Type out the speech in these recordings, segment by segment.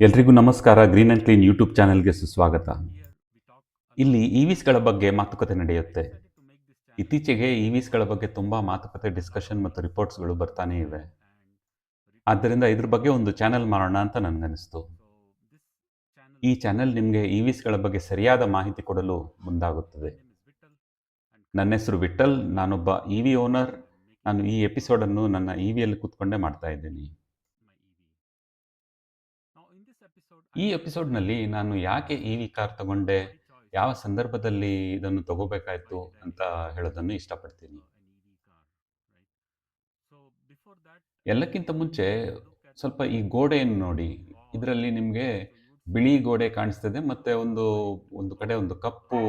ಎಲ್ರಿಗೂ ನಮಸ್ಕಾರ. Green and clean YouTube ಚಾನೆಲ್ಗೆ ಸುಸ್ವಾಗತ. ಇಲ್ಲಿ ಇವಿಸ್ಗಳ ಬಗ್ಗೆ ಮಾತುಕತೆ ನಡೆಯುತ್ತೆ. ಇತ್ತೀಚೆಗೆ ಇವಿಸ್ಗಳ ಬಗ್ಗೆ ತುಂಬ ಮಾತುಕತೆ ಡಿಸ್ಕಷನ್ ಮತ್ತು ರಿಪೋರ್ಟ್ಸ್ಗಳು ಬರ್ತಾನೇ ಇವೆ. ಆದ್ದರಿಂದ ಇದ್ರ ಬಗ್ಗೆ ಒಂದು ಚಾನೆಲ್ ಮಾಡೋಣ ಅಂತ ನನಗನ್ನಿಸ್ತು. ಈ ಚಾನೆಲ್ ನಿಮಗೆ ಇವಿಸ್ಗಳ ಬಗ್ಗೆ ಸರಿಯಾದ ಮಾಹಿತಿ ಕೊಡಲು ಮುಂದಾಗುತ್ತದೆ. ನನ್ನ ಹೆಸರು ವಿಠಲ್. ನಾನೊಬ್ಬ ಇ ವಿ ಓನರ್ ನಾನು ಈ ಎಪಿಸೋಡನ್ನು ನನ್ನ ಇ ವಿಯಲ್ಲಿ ಕೂತ್ಕೊಂಡೇ ಮಾಡ್ತಾ ಇದ್ದೀನಿ. ಈ ಎಪಿಸೋಡ್ನಲ್ಲಿ ನಾನು ಯಾಕೆ ಇ ವಿ ಕಾರ್ ತಗೊಂಡೆ, ಯಾವ ಸಂದರ್ಭದಲ್ಲಿ ಇದನ್ನು ತಗೋಬೇಕಾಯ್ತು ಅಂತ ಹೇಳೋದನ್ನು ಇಷ್ಟಪಡ್ತೀನಿ. ಎಲ್ಲಕ್ಕಿಂತ ಮುಂಚೆ ಸ್ವಲ್ಪ ಈ ಗೋಡೆಯನ್ನು ನೋಡಿ. ಇದರಲ್ಲಿ ನಿಮಗೆ ಬಿಳಿ ಗೋಡೆ ಕಾಣಿಸ್ತದೆ, ಮತ್ತೆ ಒಂದು ಒಂದು ಕಡೆ ಒಂದು ಕಪ್ಪು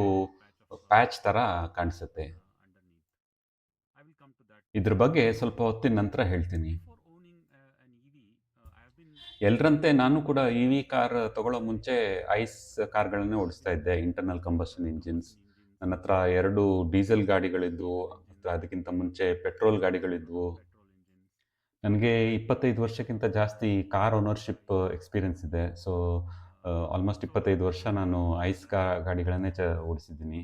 ಪ್ಯಾಚ್ ತರ ಕಾಣಿಸುತ್ತೆ. ಇದ್ರ ಬಗ್ಗೆ ಸ್ವಲ್ಪ ಹೊತ್ತಿನ ನಂತರ ಹೇಳ್ತೀನಿ. ಎಲ್ಲರಂತೆ ನಾನು ಕೂಡ ಇ ವಿ ಕಾರ್ ತಗೊಳ್ಳೋ ಮುಂಚೆ ಐಸ್ ಕಾರ್ಗಳನ್ನೇ ಓಡಿಸ್ತಾ ಇದ್ದೆ ಇಂಟರ್ನಲ್ ಕಂಬಷನ್ ಇಂಜಿನ್ಸ್ ನನ್ನ ಹತ್ರ ಎರಡು ಡೀಸೆಲ್ ಗಾಡಿಗಳಿದ್ವು ಅದಕ್ಕಿಂತ ಮುಂಚೆ ಪೆಟ್ರೋಲ್ ಗಾಡಿಗಳಿದ್ವು. ನನಗೆ ಇಪ್ಪತ್ತೈದು ವರ್ಷಕ್ಕಿಂತ ಜಾಸ್ತಿ ಕಾರ್ ಓನರ್ಶಿಪ್ ಎಕ್ಸ್ಪೀರಿಯನ್ಸ್ ಇದೆ. ಸೊ ಆಲ್ಮೋಸ್ಟ್ ಇಪ್ಪತ್ತೈದು ವರ್ಷ ನಾನು ಐಸ್ ಕಾ, ಗಾಡಿಗಳನ್ನೇ ಚ, ಓಡಿಸಿದ್ದೀನಿ.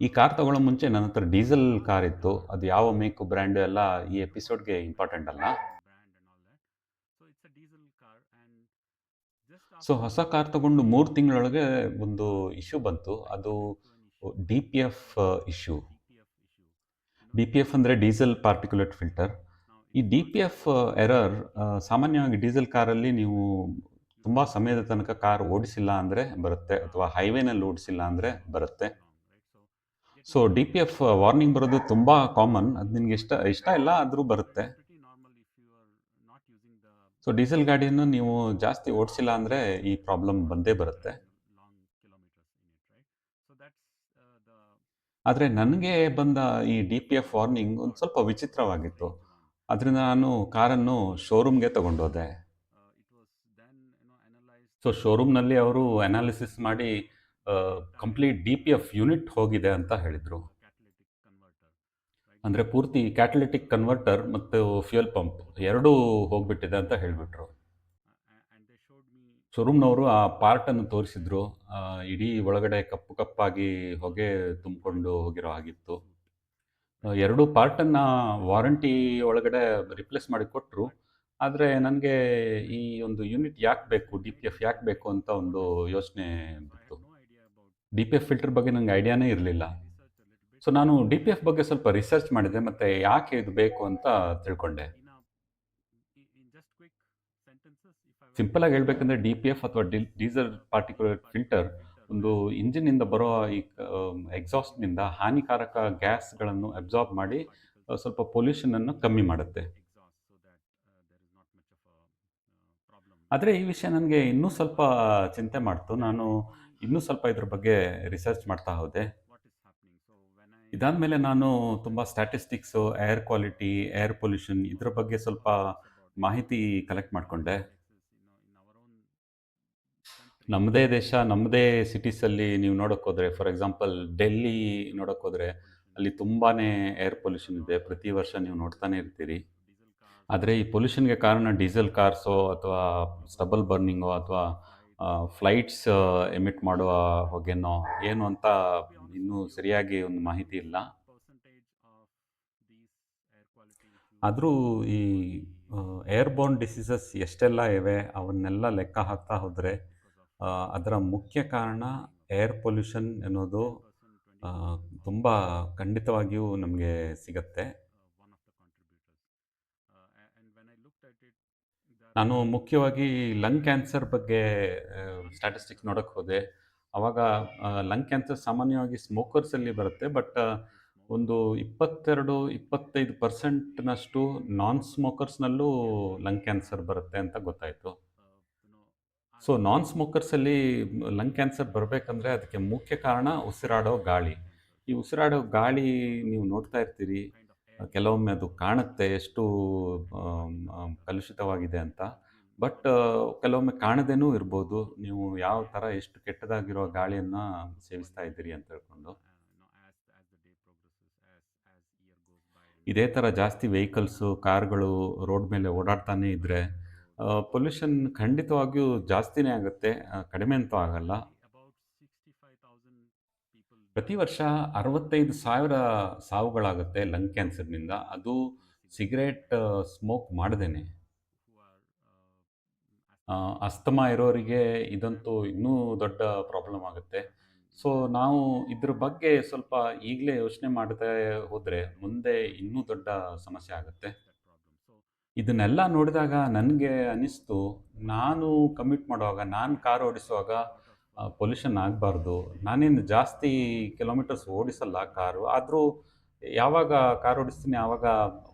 ಈ ಕಾರ್ ತಗೊಳ್ಳೋ ಮುಂಚೆ ನನ್ನ ಹತ್ರ ಡೀಸೆಲ್ ಕಾರ್ ಇತ್ತು. ಅದು ಯಾವ ಮೇಕು, ಬ್ರ್ಯಾಂಡು ಎಲ್ಲ ಈ ಎಪಿಸೋಡ್ಗೆ ಇಂಪಾರ್ಟೆಂಟ್ ಅಲ್ಲ. ಸೊ ಹೊಸ ಕಾರ್ ತಗೊಂಡು ಮೂರು ತಿಂಗಳೊಳಗೆ ಒಂದು ಇಶ್ಯೂ ಬಂತು. ಅದು D P F issue D P F ಅಂದರೆ ಡೀಸೆಲ್ ಪಾರ್ಟಿಕ್ಯುಲೇಟ್ ಫಿಲ್ಟರ್. ಈ ಡಿ ಪಿ ಎಫ್ ಎರರ್ ಸಾಮಾನ್ಯವಾಗಿ ಡೀಸೆಲ್ ಕಾರಲ್ಲಿ ನೀವು ತುಂಬ ಸಮಯದ ತನಕ ಕಾರ್ ಓಡಿಸಿಲ್ಲ ಅಂದರೆ ಬರುತ್ತೆ ಅಥವಾ ಹೈವೇನಲ್ಲಿ ಓಡಿಸಿಲ್ಲ ಅಂದರೆ ಬರುತ್ತೆ. So D P F warning ಬರೋದು ತುಂಬ ಕಾಮನ್ ಅದು ನಿನಗೆ ಇಷ್ಟ ಇಷ್ಟ ಇಲ್ಲ ಆದರೂ ಬರುತ್ತೆ. ಸೊ ಡೀಸೆಲ್ ಗಾಡಿಯನ್ನು ನೀವು ಜಾಸ್ತಿ ಓಡಿಸಿಲ್ಲ ಅಂದರೆ ಈ ಪ್ರಾಬ್ಲಮ್ ಬಂದೇ ಬರುತ್ತೆ. ಆದರೆ ನನಗೆ ಬಂದ ಈ ಡಿ ಪಿ ಎಫ್ ವಾರ್ನಿಂಗ್ ಒಂದು ಸ್ವಲ್ಪ ವಿಚಿತ್ರವಾಗಿತ್ತು. ಅದರಿಂದ ನಾನು ಕಾರನ್ನು ಶೋರೂಮ್ಗೆ ತಗೊಂಡೋದೆ. ಸೊ ಶೋರೂಮ್ನಲ್ಲಿ ಅವರು ಅನಾಲಿಸಿಸ್ ಮಾಡಿ complete D P F unit ಹೋಗಿದೆ ಅಂತ ಹೇಳಿದರು. ಅಂದರೆ ಪೂರ್ತಿ ಕ್ಯಾಟಲಿಟಿಕ್ ಕನ್ವರ್ಟರ್ ಮತ್ತು ಫ್ಯೂಯಲ್ ಪಂಪ್ ಎರಡೂ ಹೋಗ್ಬಿಟ್ಟಿದೆ ಅಂತ ಹೇಳಿಬಿಟ್ರು. ಶೋರೂಮ್ನವರು ಆ ಪಾರ್ಟನ್ನು ತೋರಿಸಿದ್ರು. ಇಡೀ ಒಳಗಡೆ ಕಪ್ಪು ಕಪ್ಪಾಗಿ ಹೊಗೆ ತುಂಬಿಕೊಂಡು ಹೋಗಿರೋ ಹಾಗಿತ್ತು. ಎರಡು ಪಾರ್ಟನ್ನು ವಾರಂಟಿ ಒಳಗಡೆ ರಿಪ್ಲೇಸ್ ಮಾಡಿ ಕೊಟ್ಟರು ಆದರೆ ನನಗೆ ಈ ಒಂದು ಯೂನಿಟ್ ಯಾಕೆ ಬೇಕು ಡಿ ಪಿ ಎಫ್ ಯಾಕೆ ಬೇಕು ಅಂತ ಒಂದು ಯೋಚನೆ ಬಿತ್ತು ಡಿ ಪಿ ಎಫ್ ಫಿಲ್ಟರ್ ಬಗ್ಗೆ ನನಗೆ ಐಡಿಯಾನೇ ಇರಲಿಲ್ಲ. ಸೊ ನಾನು ಡಿ ಪಿ ಎಫ್ ಬಗ್ಗೆ ಸ್ವಲ್ಪ ರಿಸರ್ಚ್ ಮಾಡಿದೆ, ಮತ್ತು ಯಾಕೆ ಇದು ಬೇಕು ಅಂತ ತಿಳ್ಕೊಂಡೆ. ಸಿಂಪಲಾಗಿ ಹೇಳ್ಬೇಕಂದ್ರೆ ಡಿ ಪಿ ಎಫ್ ಅಥವಾ ಡೀಸೆಲ್ ಪಾರ್ಟಿಕ್ಯುಲರ್ ಫಿಲ್ಟರ್ ಒಂದು ಇಂಜಿನಿಂದ ಬರೋ ಈ ಎಕ್ಸಾಸ್ಟ್ನಿಂದ ಹಾನಿಕಾರಕ ಗ್ಯಾಸ್ಗಳನ್ನು ಅಬ್ಸಾರ್ಬ್ ಮಾಡಿ ಸ್ವಲ್ಪ ಪೊಲ್ಯೂಷನನ್ನು ಕಮ್ಮಿ ಮಾಡುತ್ತೆ. ಆದರೆ ಈ ವಿಷಯ ನನಗೆ ಇನ್ನೂ ಸ್ವಲ್ಪ ಚಿಂತೆ ಮಾಡ್ತು. ನಾನು ಇನ್ನೂ ಸ್ವಲ್ಪ ಇದ್ರ ಬಗ್ಗೆ ರಿಸರ್ಚ್ ಮಾಡ್ತಾ ಹೋದೆ. ಇದಾದಮೇಲೆ ನಾನು ತುಂಬ statistics air quality air pollution ಇದ್ರ ಬಗ್ಗೆ ಸ್ವಲ್ಪ ಮಾಹಿತಿ ಕಲೆಕ್ಟ್ ಮಾಡಿಕೊಂಡೆ. ನಮ್ಮದೇ ದೇಶ ನಮ್ಮದೇ ಸಿಟೀಸಲ್ಲಿ ನೀವು ನೋಡೋಕೆ ಹೋದರೆ ಫಾರ್ ಎಕ್ಸಾಂಪಲ್ ಡೆಲ್ಲಿ ನೋಡೋಕೆ ಹೋದರೆ ಅಲ್ಲಿ ತುಂಬಾ ಏರ್ ಪೊಲ್ಯೂಷನ್ ಇದೆ. ಪ್ರತಿ ವರ್ಷ ನೀವು ನೋಡ್ತಾನೆ ಇರ್ತೀರಿ. ಆದರೆ ಈ ಪೊಲ್ಯೂಷನ್ಗೆ ಕಾರಣ ಡೀಸೆಲ್ ಕಾರ್ಸೋ ಅಥವಾ ಸ್ಟಬಲ್ ಬರ್ನಿಂಗೋ ಅಥವಾ ಫ್ಲೈಟ್ಸ್ ಎಮಿಟ್ ಮಾಡುವ ಹೊಗೆನೋ, ಏನು ಅಂತ ಇನ್ನೂ ಸರಿಯಾಗಿ ಒಂದು ಮಾಹಿತಿ ಇಲ್ಲ. ಆದರೂ ಈ ಏರ್ಬೋರ್ನ್ ಡಿಸೀಸಸ್ ಎಷ್ಟೆಲ್ಲ ಇವೆ ಅವನ್ನೆಲ್ಲ ಲೆಕ್ಕ ಹಾಕ್ತಾ ಹೋದರೆ ಅದರ ಮುಖ್ಯ ಕಾರಣ ಏರ್ ಪೊಲ್ಯೂಷನ್ ಅನ್ನೋದು ತುಂಬ ಖಂಡಿತವಾಗಿಯೂ ನಮಗೆ ಸಿಗತ್ತೆ. ನಾನು ಮುಖ್ಯವಾಗಿ ಲಂಗ್ ಕ್ಯಾನ್ಸರ್ ಬಗ್ಗೆ ಸ್ಟ್ಯಾಟಿಸ್ಟಿಕ್ಸ್ ನೋಡೋಕ್ಕೆ ಹೋದೆ. ಆವಾಗ ಲಂಗ್ ಕ್ಯಾನ್ಸರ್ ಸಾಮಾನ್ಯವಾಗಿ ಸ್ಮೋಕರ್ಸಲ್ಲಿ ಬರುತ್ತೆ ಬಟ್ ಒಂದು ಇಪ್ಪತ್ತೆರಡು, ಇಪ್ಪತ್ತೈದು ಪರ್ಸೆಂಟ್ನಷ್ಟು ನಾನ್ ಸ್ಮೋಕರ್ಸ್ನಲ್ಲೂ ಲಂಗ್ ಕ್ಯಾನ್ಸರ್ ಬರುತ್ತೆ ಅಂತ ಗೊತ್ತಾಯಿತು. ಸೊ ನಾನ್ ಸ್ಮೋಕರ್ಸಲ್ಲಿ ಲಂಗ್ ಕ್ಯಾನ್ಸರ್ ಬರಬೇಕಂದ್ರೆ ಅದಕ್ಕೆ ಮುಖ್ಯ ಕಾರಣ ಉಸಿರಾಡೋ ಗಾಳಿ. ಈ ಉಸಿರಾಡೋ ಗಾಳಿ ನೀವು ನೋಡ್ತಾ ಇರ್ತೀರಿ, ಕೆಲವೊಮ್ಮೆ ಅದು ಕಾಣುತ್ತೆ, ಎಷ್ಟು ಕಲುಷಿತವಾಗಿದೆ ಅಂತ. ಬಟ್ ಕೆಲವೊಮ್ಮೆ ಕಾಣದೇನೂ ಇರ್ಬೋದು ನೀವು ಯಾವ ಥರ ಎಷ್ಟು ಕೆಟ್ಟದಾಗಿರೋ ಗಾಳಿಯನ್ನು ಸೇವಿಸ್ತಾ ಇದ್ದೀರಿ ಅಂತ ಹೇಳ್ಕೊಂಡು ಇದೇ ಥರ ಜಾಸ್ತಿ ವೆಹಿಕಲ್ಸು ಕಾರ್ಗಳು ರೋಡ್ ಮೇಲೆ ಓಡಾಡ್ತಾನೇ ಇದ್ದರೆ ಪೊಲ್ಯೂಷನ್ ಖಂಡಿತವಾಗಿಯೂ ಜಾಸ್ತಿನೇ ಆಗುತ್ತೆ. ಕಡಿಮೆ ಅಂತೂ ಆಗಲ್ಲ. ಪ್ರತಿ ವರ್ಷ 65,000 ಸಾವುಗಳಾಗುತ್ತೆ ಲಂಗ್ ಕ್ಯಾನ್ಸರ್‌ನಿಂದ. ಅದು ಸಿಗರೇಟ್ ಸ್ಮೋಕ್ ಮಾಡದೇನೆ. ಅಸ್ತಮಾ ಇರೋರಿಗೆ ಇದಂತೂ ಇನ್ನೂ ದೊಡ್ಡ ಪ್ರಾಬ್ಲಮ್ ಆಗುತ್ತೆ. ಸೊ, ನಾವು ಇದ್ರ ಬಗ್ಗೆ ಸ್ವಲ್ಪ ಈಗಲೇ ಯೋಚನೆ ಮಾಡ್ತಾ ಹೋದರೆ ಮುಂದೆ ಇನ್ನೂ ದೊಡ್ಡ ಸಮಸ್ಯೆ ಆಗುತ್ತೆ. ಇದನ್ನೆಲ್ಲ ನೋಡಿದಾಗ ನನಗೆ ಅನಿಸ್ತು, ನಾನು ಕಮಿಟ್ ಮಾಡುವಾಗ, ನಾನು ಕಾರ್ ಓಡಿಸುವಾಗ ಪೊಲ್ಯೂಷನ್ ಆಗಬಾರ್ದು. ನಾನೇನು ಜಾಸ್ತಿ ಕಿಲೋಮೀಟರ್ಸ್ ಓಡಿಸಲ್ಲ ಕಾರು. ಆದರೂ ಯಾವಾಗ ಕಾರ್ ಓಡಿಸ್ತೀನಿ ಆವಾಗ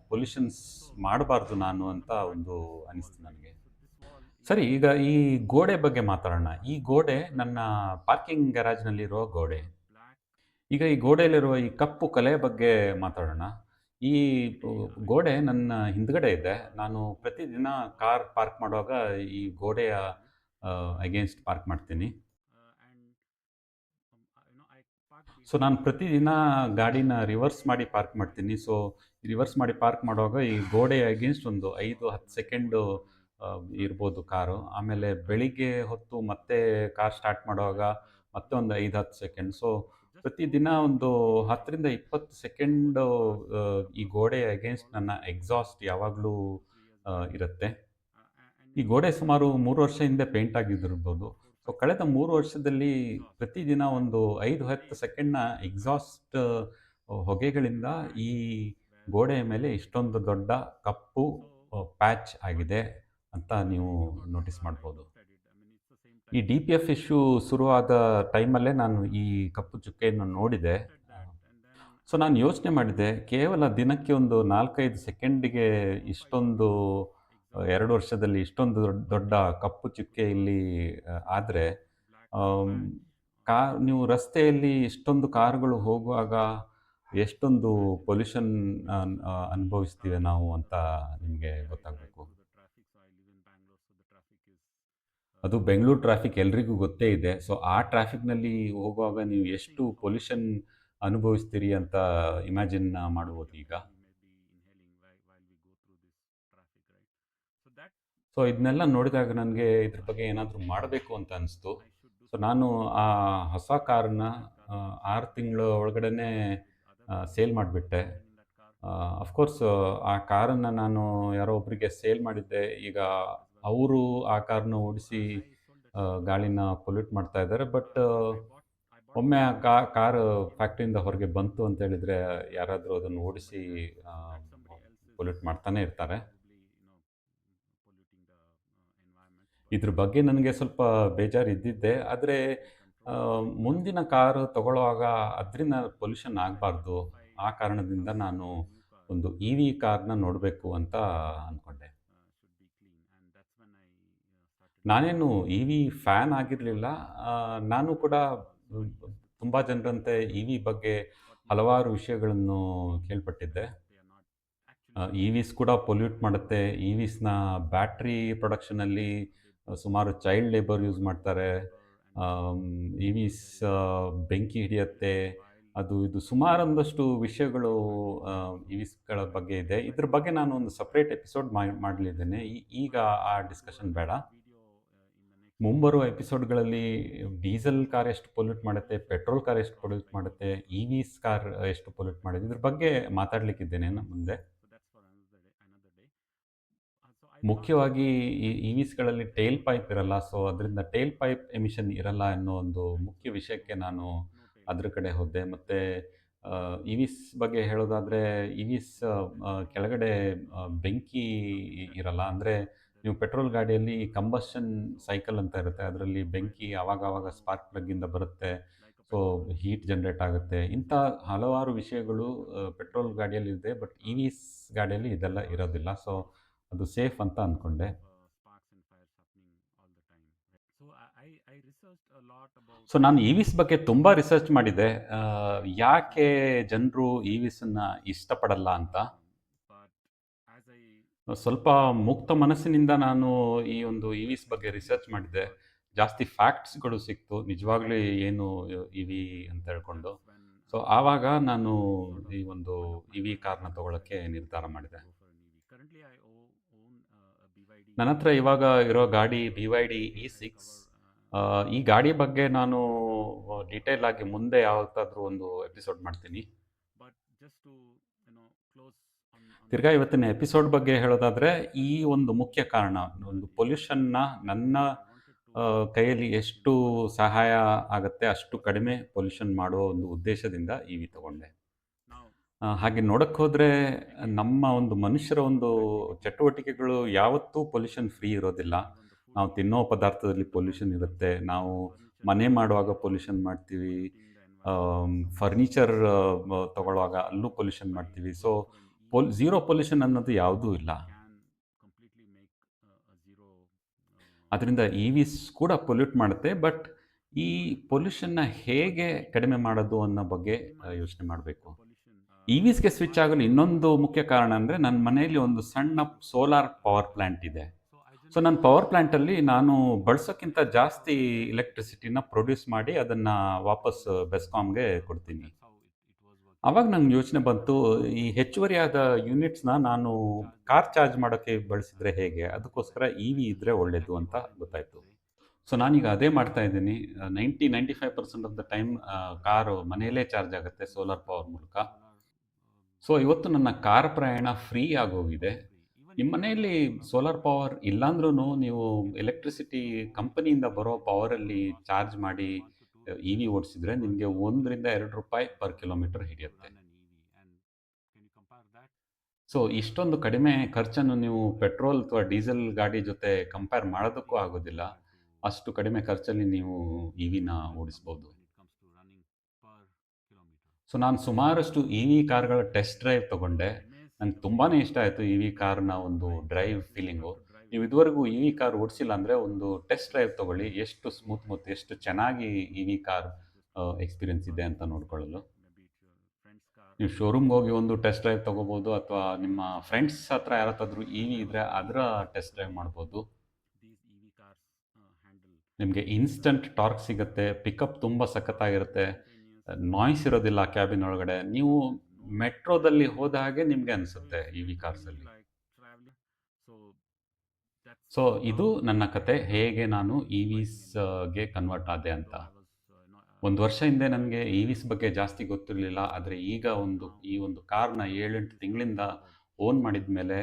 ಪೊಲ್ಯೂಷನ್ಸ್ ಮಾಡಬಾರ್ದು ನಾನು ಅಂತ ಒಂದು ಅನಿಸ್ತು ನನಗೆ. ಸರಿ, ಈಗ ಈ ಗೋಡೆ ಬಗ್ಗೆ ಮಾತಾಡೋಣ. ಈ ಗೋಡೆ ನನ್ನ ಪಾರ್ಕಿಂಗ್ ಗ್ಯಾರಾಜ್ನಲ್ಲಿರುವ ಗೋಡೆ. ಈಗ ಈ ಗೋಡೆಯಲ್ಲಿರುವ ಈ ಕಪ್ಪು ಕಲೆ ಬಗ್ಗೆ ಮಾತಾಡೋಣ. ಈ ಗೋಡೆ ನನ್ನ ಹಿಂದ್ಗಡೆ ಇದೆ. ನಾನು ಪ್ರತಿದಿನ ಕಾರ್ ಪಾರ್ಕ್ ಮಾಡುವಾಗ ಈ ಗೋಡೆಯ ಅಗೇನ್ಸ್ಟ್ ಪಾರ್ಕ್ ಮಾಡ್ತೀನಿ. ಸೊ, ನಾನು ಪ್ರತಿದಿನ ಗಾಡಿನ ರಿವರ್ಸ್ ಮಾಡಿ ಪಾರ್ಕ್ ಮಾಡ್ತೀನಿ. ಸೊ, ರಿವರ್ಸ್ ಮಾಡಿ ಪಾರ್ಕ್ ಮಾಡುವಾಗ ಈ ಗೋಡೆಯ ಅಗೇನ್ಸ್ಟ್ ಒಂದು 5, 10 ಸೆಕೆಂಡು ಇರ್ಬೋದು ಕಾರು. ಆಮೇಲೆ ಬೆಳಿಗ್ಗೆ ಹೊತ್ತು ಮತ್ತೆ ಕಾರ್ ಸ್ಟಾರ್ಟ್ ಮಾಡುವಾಗ ಮತ್ತೆ ಒಂದು 5, 10 ಸೆಕೆಂಡ್. ಸೊ, ಪ್ರತಿದಿನ ಒಂದು 10ರಿಂದ 20 ಸೆಕೆಂಡ್ ಈ ಗೋಡೆ ಅಗೇನ್ಸ್ಟ್ ನನ್ನ ಎಕ್ಸಾಸ್ಟ್ ಯಾವಾಗಲೂ ಇರುತ್ತೆ. ಈ ಗೋಡೆ ಸುಮಾರು ಮೂರು ವರ್ಷ ಹಿಂದೆ ಪೇಂಟ್ ಆಗಿದ್ದಿರ್ಬೋದು. ಸೊ, ಕಳೆದ ಮೂರು ವರ್ಷದಲ್ಲಿ ಪ್ರತಿದಿನ ಒಂದು 5, 10 ಸೆಕೆಂಡ್‌ನ ಎಕ್ಸಾಸ್ಟ್ ಹೊಗೆಗಳಿಂದ ಈ ಗೋಡೆಯ ಮೇಲೆ ಇಷ್ಟೊಂದು ದೊಡ್ಡ ಕಪ್ಪು ಪ್ಯಾಚ್ ಆಗಿದೆ ಅಂತ ನೀವು ನೋಟಿಸ್ ಮಾಡ್ಬೋದು. ಈ ಡಿ ಪಿ ಎಫ್ ಇಶ್ಯೂ ಶುರುವಾದ ಟೈಮಲ್ಲೇ ನಾನು ಈ ಕಪ್ಪು ಚುಕ್ಕೆಯನ್ನು ನೋಡಿದೆ. ಸೊ, ನಾನು ಯೋಚನೆ ಮಾಡಿದೆ, ಕೇವಲ ದಿನಕ್ಕೆ ಒಂದು 4, 5 ಸೆಕೆಂಡಿಗೆ ಇಷ್ಟೊಂದು ಎರಡು ವರ್ಷದಲ್ಲಿ ಇಷ್ಟೊಂದು ದೊಡ್ ದೊಡ್ಡ ಕಪ್ಪು ಚುಕ್ಕೆ ಇಲ್ಲಿ ಆದರೆ ಆದ್ರೆ ಕಾ ನೀವು ರಸ್ತೆಯಲ್ಲಿ ಇಷ್ಟೊಂದು ಕಾರುಗಳು ಹೋಗುವಾಗ ಎಷ್ಟೊಂದು ಪೊಲ್ಯೂಷನ್ ಅನ್ ಅನುಭವಿಸ್ತೀವಿ ನಾವು ಅಂತ ನಿಮಗೆ ಗೊತ್ತಾಗಬೇಕು. ಅದು ಬೆಂಗಳೂರು ಟ್ರಾಫಿಕ್ ಎಲ್ರಿಗೂ ಗೊತ್ತೇ ಇದೆ. ಸೊ, ಆ ಟ್ರಾಫಿಕ್‌ನಲ್ಲಿ ಹೋಗುವಾಗ ನೀವು ಎಷ್ಟು ಪೊಲ್ಯೂಷನ್ ಅನುಭವಿಸ್ತೀರಿ ಅಂತ ಇಮ್ಯಾಜಿನ್ ಮಾಡ್ಬೋದು ಈಗ. ಸೊ, ಇದನ್ನೆಲ್ಲ ನೋಡಿದಾಗ ನನಗೆ ಇದ್ರ ಬಗ್ಗೆ ಏನಾದರೂ ಮಾಡಬೇಕು ಅಂತ ಅನಿಸ್ತು. ಸೊ, ನಾನು ಆ ಹೊಸ ಕಾರನ್ನ ಆರು 6 ತಿಂಗಳ ಒಳಗಡೆ ಸೇಲ್ ಮಾಡಿಬಿಟ್ಟೆ. ಅಫ್ಕೋರ್ಸ್ ಆ ಕಾರನ್ನು ನಾನು ಯಾರೋ ಒಬ್ಬರಿಗೆ ಸೇಲ್ ಮಾಡಿದ್ದೆ. ಈಗ ಅವರು ಆ ಕಾರ್‌ನ ಓಡಿಸಿ ಗಾಳಿನ ಪೊಲ್ಯೂಟ್ ಮಾಡ್ತಾ ಇದ್ದಾರೆ. ಬಟ್ ಒಮ್ಮೆ ಆ ಕಾ, ಕಾರ್ ಫ್ಯಾಕ್ಟ್ರಿಯಿಂದ ಹೊರಗೆ ಬಂತು ಅಂತ ಹೇಳಿದ್ರೆ ಯಾರಾದರೂ ಅದನ್ನು ಓಡಿಸಿ ಪೊಲ್ಯೂಟ್ ಮಾಡ್ತಾನೆ ಇರ್ತಾರೆ. ಇದ್ರ ಬಗ್ಗೆ ನನಗೆ ಸ್ವಲ್ಪ ಬೇಜಾರು ಇದ್ದಿದ್ದೆ ಆದರೆ ಮುಂದಿನ ಕಾರು ತಗೊಳ್ಳುವಾಗ ಅದರಿಂದ ಪೊಲ್ಯೂಷನ್ ಆಗಬಾರ್ದು. ಆ ಕಾರಣದಿಂದ ನಾನು ಒಂದು ಇ ವಿ ಕಾರ್‌ನ ನೋಡಬೇಕು ಅಂತ ಅಂದ್ಕೊಂಡೆ. ನಾನೇನು ಇ ವಿ ಫ್ಯಾನ್ ಆಗಿರಲಿಲ್ಲ. ನಾನು ಕೂಡ ತುಂಬ ಜನರಂತೆ ಇ ವಿ ಬಗ್ಗೆ ಹಲವಾರು ವಿಷಯಗಳನ್ನು ಕೇಳ್ಪಟ್ಟಿದ್ದೆ. ಇ ವಿಸ್ ಕೂಡ ಪೊಲ್ಯೂಟ್ ಮಾಡುತ್ತೆ. ಇ ವಿಸ್ನ ಬ್ಯಾಟ್ರಿ ಪ್ರೊಡಕ್ಷನಲ್ಲಿ ಸುಮಾರು ಚೈಲ್ಡ್ ಲೇಬರ್ ಯೂಸ್ ಮಾಡ್ತಾರೆ. ಇ ವಿಸ್ ಬೆಂಕಿ ಹಿಡಿಯುತ್ತೆ. ಅದು, ಇದು ಸುಮಾರೊಂದಷ್ಟು ವಿಷಯಗಳು ಇ ವಿಸ್ಗಳ ಬಗ್ಗೆ ಇದೆ. ಇದ್ರ ಬಗ್ಗೆ ನಾನು ಒಂದು ಸಪ್ರೇಟ್ ಎಪಿಸೋಡ್ ಮಾಡಲಿದ್ದೇನೆ. ಈಗ ಆ ಡಿಸ್ಕಷನ್ ಬೇಡ. ಮುಂಬರುವ ಎಪಿಸೋಡ್‌ಗಳಲ್ಲಿ ಡೀಸೆಲ್ ಕಾರ್ ಎಷ್ಟು ಪೊಲ್ಯೂಟ್ ಮಾಡುತ್ತೆ, ಪೆಟ್ರೋಲ್ ಕಾರ್ ಎಷ್ಟು ಪೊಲ್ಯೂಟ್ ಮಾಡುತ್ತೆ, ಇ ವಿಸ್ ಕಾರ್ ಎಷ್ಟು ಪೊಲ್ಯೂಟ್ ಮಾಡುತ್ತೆ, ಇದ್ರ ಬಗ್ಗೆ ಮಾತಾಡಲಿಕ್ಕಿದ್ದೇನೆ ಮುಂದೆ. ಮುಖ್ಯವಾಗಿ ಈ ವಿಸ್ಗಳಲ್ಲಿ ಟೇಲ್ ಪೈಪ್ ಇರಲ್ಲ. ಸೊ, ಅದರಿಂದ ಟೇಲ್ ಪೈಪ್ ಎಮಿಷನ್ ಇರಲ್ಲ ಅನ್ನೋ ಒಂದು ಮುಖ್ಯ ವಿಷಯಕ್ಕೆ ನಾನು ಅದ್ರ ಕಡೆ ಹೋದೆ. ಮತ್ತೆ ಇ ವಿಸ್ ಬಗ್ಗೆ ಹೇಳೋದಾದ್ರೆ ಇ ವಿಸ್ ಕೆಳಗಡೆ ಬೆಂಕಿ ಇ ಇರಲ್ಲ. ಅಂದ್ರೆ ನೀವು ಪೆಟ್ರೋಲ್ ಗಾಡಿಯಲ್ಲಿ ಕಂಬಸ್ಷನ್ ಸೈಕಲ್ ಅಂತ ಇರುತ್ತೆ. ಅದರಲ್ಲಿ ಬೆಂಕಿ ಆವಾಗವಾಗ ಸ್ಪಾರ್ಕ್ ಪ್ಲಗ್ಗಿಂದ ಬರುತ್ತೆ. ಸೊ, ಹೀಟ್ ಜನರೇಟ್ ಆಗುತ್ತೆ. ಇಂಥ ಹಲವಾರು ವಿಷಯಗಳು ಪೆಟ್ರೋಲ್ ಗಾಡಿಯಲ್ಲಿ ಇದೆ. ಬಟ್ ವಿಸ್ ಗಾಡಿಯಲ್ಲಿ ಇದೆಲ್ಲ ಇರೋದಿಲ್ಲ. ಸೊ, ಅದು ಸೇಫ್ ಅಂತ ಅಂದ್ಕೊಂಡೆ. ಸೊ, ನಾನು ಇ ವಿಸ್ ಬಗ್ಗೆ ತುಂಬ ರಿಸರ್ಚ್ ಮಾಡಿದೆ. ಯಾಕೆ ಜನರು ಇ ವಿಸನ್ನು ಇಷ್ಟಪಡಲ್ಲ ಅಂತ. ಸ್ವಲ್ಪ ಮುಕ್ತ ಮನಸ್ಸಿನಿಂದ ನಾನು ಈ ಒಂದು ಇ.ವಿಸ್ ಬಗ್ಗೆ ರಿಸರ್ಚ್ ಮಾಡಿದೆ ಜಾಸ್ತಿ ಫ್ಯಾಕ್ಟ್ಸ್‌ಗಳು ಸಿಕ್ತು. ನಿಜವಾಗ್ಲೂ ಏನು ಇ.ವಿ ಅಂತ ಹೇಳ್ಕೊಂಡು. ಸೊ, ಆವಾಗ ನಾನು ಈ ಒಂದು ಇ.ವಿ ಕಾರ್‌ನ ತಗೊಳ್ಳೋಕ್ಕೆ ನಿರ್ಧಾರ ಮಾಡಿದೆ. ನನ್ನ ಹತ್ರ ಇವಾಗ ಇರೋ ಗಾಡಿ B Y D E six ಈ ಗಾಡಿ ಬಗ್ಗೆ ನಾನು ಡೀಟೇಲ್ ಆಗಿ ಮುಂದೆ ಯಾವತ್ತಾದ್ರೂ ಒಂದು ಎಪಿಸೋಡ್ ಮಾಡ್ತೀನಿ ತಿರ್ಗಾ ಇವತ್ತಿನ ಎಪಿಸೋಡ್ ಬಗ್ಗೆ ಹೇಳೋದಾದ್ರೆ ಈ ಒಂದು ಮುಖ್ಯ ಕಾರಣ, ಒಂದು ಪೊಲ್ಯೂಷನ್ನ ನನ್ನ ಕೈಯಲ್ಲಿ ಎಷ್ಟು ಸಹಾಯ ಆಗುತ್ತೆ, ಅಷ್ಟು ಕಡಿಮೆ ಪೊಲ್ಯೂಷನ್ ಮಾಡುವ ಒಂದು ಉದ್ದೇಶದಿಂದ ಇ ವಿ ತಗೊಂಡೆ. ಹಾಗೆ ನೋಡಕ್ಕೆ ಹೋದ್ರೆ ನಮ್ಮ ಒಂದು ಮನುಷ್ಯರ ಒಂದು ಚಟುವಟಿಕೆಗಳು ಯಾವತ್ತೂ ಪೊಲ್ಯೂಷನ್ ಫ್ರೀ ಇರೋದಿಲ್ಲ. ನಾವು ತಿನ್ನೋ ಪದಾರ್ಥದಲ್ಲಿ ಪೊಲ್ಯೂಷನ್ ಇರುತ್ತೆ, ನಾವು ಮನೆ ಮಾಡುವಾಗ ಪೊಲ್ಯೂಷನ್ ಮಾಡ್ತೀವಿ ಫರ್ನಿಚರ್ ತಗೊಳ್ಳುವಾಗ ಅಲ್ಲೂ ಪೊಲ್ಯೂಷನ್ ಮಾಡ್ತೀವಿ. ಸೊ ಪೊಲ್ ಝೀರೋ ಪೊಲ್ಯೂಷನ್ ಅನ್ನೋದು ಯಾವುದೂ ಇಲ್ಲ. ಅದರಿಂದ ಇ ವಿಸ್ ಕೂಡ ಪೊಲ್ಯೂಟ್ ಮಾಡುತ್ತೆ ಬಟ್ ಈ ಪೊಲ್ಯೂಷನ್ನ ಹೇಗೆ ಕಡಿಮೆ ಮಾಡೋದು ಅನ್ನೋ ಬಗ್ಗೆ ಯೋಚನೆ ಮಾಡಬೇಕು. ಇ ವಿಸ್ಗೆ ಸ್ವಿಚ್ ಆಗಲು ಇನ್ನೊಂದು ಮುಖ್ಯ ಕಾರಣ ಅಂದರೆ ನನ್ನ ಮನೆಯಲ್ಲಿ ಒಂದು ಸಣ್ಣ ಸೋಲಾರ್ ಪವರ್ ಪ್ಲ್ಯಾಂಟ್ ಇದೆ. ಸೊ ನನ್ನ ಪವರ್ ಪ್ಲ್ಯಾಂಟಲ್ಲಿ ನಾನು ಬಳಸೋಕ್ಕಿಂತ ಜಾಸ್ತಿ ಎಲೆಕ್ಟ್ರಿಸಿಟಿನ ಪ್ರೊಡ್ಯೂಸ್ ಮಾಡಿ ಅದನ್ನು ವಾಪಸ್ ಬೆಸ್ಕಾಮ್ಗೆ ಕೊಡ್ತೀನಿ. ಆವಾಗ ನಂಗೆ ಯೋಚನೆ ಬಂತು, ಈ ಹೆಚ್ಚುವರಿಯಾದ ಯೂನಿಟ್ಸ್ನ ನಾನು ಕಾರ್ ಚಾರ್ಜ್ ಮಾಡೋಕ್ಕೆ ಬಳಸಿದ್ರೆ ಹೇಗೆ? ಅದಕ್ಕೋಸ್ಕರ ಇ ವಿ ಇದ್ದರೆ ಒಳ್ಳೆಯದು ಅಂತ ಗೊತ್ತಾಯಿತು. ಸೊ ನಾನೀಗ ಅದೇ ಮಾಡ್ತಾ ಇದ್ದೀನಿ. Ninety ninety five percent of the time car ಮನೆಯಲ್ಲೇ ಚಾರ್ಜ್ ಆಗುತ್ತೆ ಸೋಲಾರ್ ಪವರ್ ಮೂಲಕ. ಸೊ ಇವತ್ತು ನನ್ನ ಕಾರ್ ಪ್ರಯಾಣ ಫ್ರೀ ಆಗೋಗಿದೆ. ನಿಮ್ಮ ಮನೆಯಲ್ಲಿ ಸೋಲಾರ್ ಪವರ್ ಇಲ್ಲಾಂದ್ರೂ ನೀವು ಎಲೆಕ್ಟ್ರಿಸಿಟಿ ಕಂಪನಿಯಿಂದ ಬರೋ ಪವರಲ್ಲಿ ಚಾರ್ಜ್ ಮಾಡಿ ಇ ವಿ ಓಡಿಸಿದ್ರೆ ನಿಮಗೆ ಒಂದರಿಂದ ಎರಡು ರೂಪಾಯಿ ಪರ್ ಕಿಲೋಮೀಟರ್ ಹಿಡಿಯುತ್ತೆ. ಸೊ ಇಷ್ಟೊಂದು ಕಡಿಮೆ ಖರ್ಚನ್ನು ನೀವು ಪೆಟ್ರೋಲ್ ಅಥವಾ ಡೀಸೆಲ್ ಗಾಡಿ ಜೊತೆ ಕಂಪೇರ್ ಮಾಡೋದಕ್ಕೂ ಆಗೋದಿಲ್ಲ. ಅಷ್ಟು ಕಡಿಮೆ ಖರ್ಚಲ್ಲಿ ನೀವು ಇ ವಿನ ಓಡಿಸ್ಬೋದು ಸೊ ನಾನು ಸುಮಾರಷ್ಟು ಇ ವಿ ಕಾರ್ಗಳ ಟೆಸ್ಟ್ ಡ್ರೈವ್ ತಗೊಂಡೆ. ನಂಗೆ ತುಂಬಾ ಇಷ್ಟ ಆಯಿತು ಇ ವಿ ಕಾರ್ನ ಒಂದು ಡ್ರೈವ್ ಫೀಲಿಂಗು ನೀವು ಇದುವರೆಗೂ ಇ ವಿ ಕಾರ್ ಓಡಿಸಿಲ್ಲ ಅಂದರೆ ಒಂದು ಟೆಸ್ಟ್ ಡ್ರೈವ್ ತೊಗೊಳ್ಳಿ. ಎಷ್ಟು ಸ್ಮೂತ್ ಮತ್ತು, ಎಷ್ಟು ಚೆನ್ನಾಗಿ ಇ ವಿ ಕಾರ್ ಎಕ್ಸ್ಪೀರಿಯನ್ಸ್ ಇದೆ ಅಂತ ನೋಡ್ಕೊಳ್ಳಲು. ನೀವು ಶೋರೂಮ್ಗೆ ಹೋಗಿ ಒಂದು ಟೆಸ್ಟ್ ಡ್ರೈವ್ ತೊಗೋಬೋದು ಅಥವಾ ನಿಮ್ಮ ಫ್ರೆಂಡ್ಸ್ ಹತ್ರ ಯಾರತ್ತಾದ್ರೂ ಇ ವಿ ಇದ್ದರೆ ಅದರ ಟೆಸ್ಟ್ ಡ್ರೈವ್ ಮಾಡ್ಬೋದು. ನಿಮಗೆ ಇನ್ಸ್ಟಂಟ್ ಟಾರ್ಕ್ ಸಿಗುತ್ತೆ, ಪಿಕಪ್ ತುಂಬ ಸಖತ್ತಾಗಿರುತ್ತೆ, ನಾಯ್ಸ್ ಇರೋದಿಲ್ಲ ಕ್ಯಾಬಿನ್ ಒಳಗಡೆ. ನೀವು ಮೆಟ್ರೋದಲ್ಲಿ ಹೋದ ಹಾಗೆ ನಿಮಗೆ ಅನಿಸುತ್ತೆ ಇ ವಿ ಕಾರ್ಸಲ್ಲಿ. ಸೊ ಇದು ನನ್ನ ಕತೆ. ಹೇಗೆ ನಾನು ಇ ವಿಸ್ಗೆ ಕನ್ವರ್ಟ್ ಆದೆ ಅಂತ. ಒಂದು ವರ್ಷ ಹಿಂದೆ ನನಗೆ ಇ ವಿಸ್ ಬಗ್ಗೆ ಜಾಸ್ತಿ ಗೊತ್ತಿರಲಿಲ್ಲ. ಆದರೆ ಈಗ ಒಂದು, ಈ ಒಂದು ಕಾರ್ನ ಏಳೆಂಟು ತಿಂಗಳಿಂದ ಓನ್ ಮಾಡಿದ ಮೇಲೆ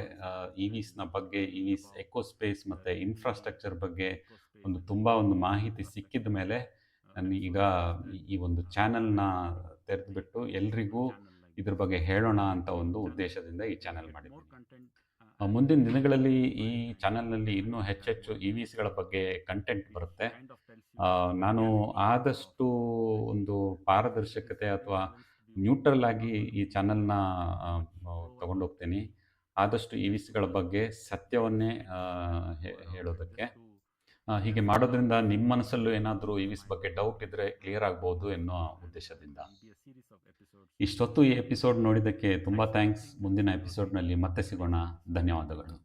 ಇ ವಿಸ್ನ ಬಗ್ಗೆ ಇ ವಿಸ್ ಎಕೋ ಸ್ಪೇಸ್ ಮತ್ತು ಇನ್ಫ್ರಾಸ್ಟ್ರಕ್ಚರ್ ಬಗ್ಗೆ ಒಂದು ತುಂಬ ಒಂದು ಮಾಹಿತಿ ಸಿಕ್ಕಿದ ಮೇಲೆ ನಾನು ಈಗ ಈ- ಒಂದು ಚಾನಲ್ನ ತೆರೆದುಬಿಟ್ಟು ಎಲ್ರಿಗೂ ಇದ್ರ ಬಗ್ಗೆ ಹೇಳೋಣ ಅಂತ ಒಂದು ಉದ್ದೇಶದಿಂದ ಈ ಚಾನೆಲ್ ಮಾಡಿದ್ದೀನಿ. ಮುಂದಿನ ದಿನಗಳಲ್ಲಿ ಈ ಚಾನೆಲ್ನಲ್ಲಿ ಇನ್ನೂ ಹೆಚ್ಚೆಚ್ಚು ಇ ವಿಸ್ಗಳ ಬಗ್ಗೆ ಕಂಟೆಂಟ್ ಬರುತ್ತೆ. ನಾನು ಆದಷ್ಟು ಒಂದು ಪಾರದರ್ಶಕತೆ ಅಥವಾ ನ್ಯೂಟ್ರಲ್ ಆಗಿ ಈ ಚಾನಲ್ನ ತಗೊಂಡೋಗ್ತೀನಿ. ಆದಷ್ಟು ಇ ವಿಸ್ಗಳ ಬಗ್ಗೆ ಸತ್ಯವನ್ನೇ ಹೇಳೋದಕ್ಕೆ. ಹೀಗೆ ಮಾಡೋದ್ರಿಂದ ನಿಮ್ಮ ಮನಸ್ಸಲ್ಲೂ ಏನಾದರೂ ಇ ವಿಸ್ ಬಗ್ಗೆ ಡೌಟ್ ಇದ್ದರೆ ಕ್ಲಿಯರ್ ಆಗ್ಬೋದು ಎನ್ನುವ ಉದ್ದೇಶದಿಂದ. ಇಷ್ಟೊತ್ತು ಈ ಎಪಿಸೋಡ್ ನೋಡಿದ್ದಕ್ಕೆ ತುಂಬ ಥ್ಯಾಂಕ್ಸ್ ಮುಂದಿನ ಎಪಿಸೋಡ್ನಲ್ಲಿ ಮತ್ತೆ ಸಿಗೋಣ. ಧನ್ಯವಾದಗಳು.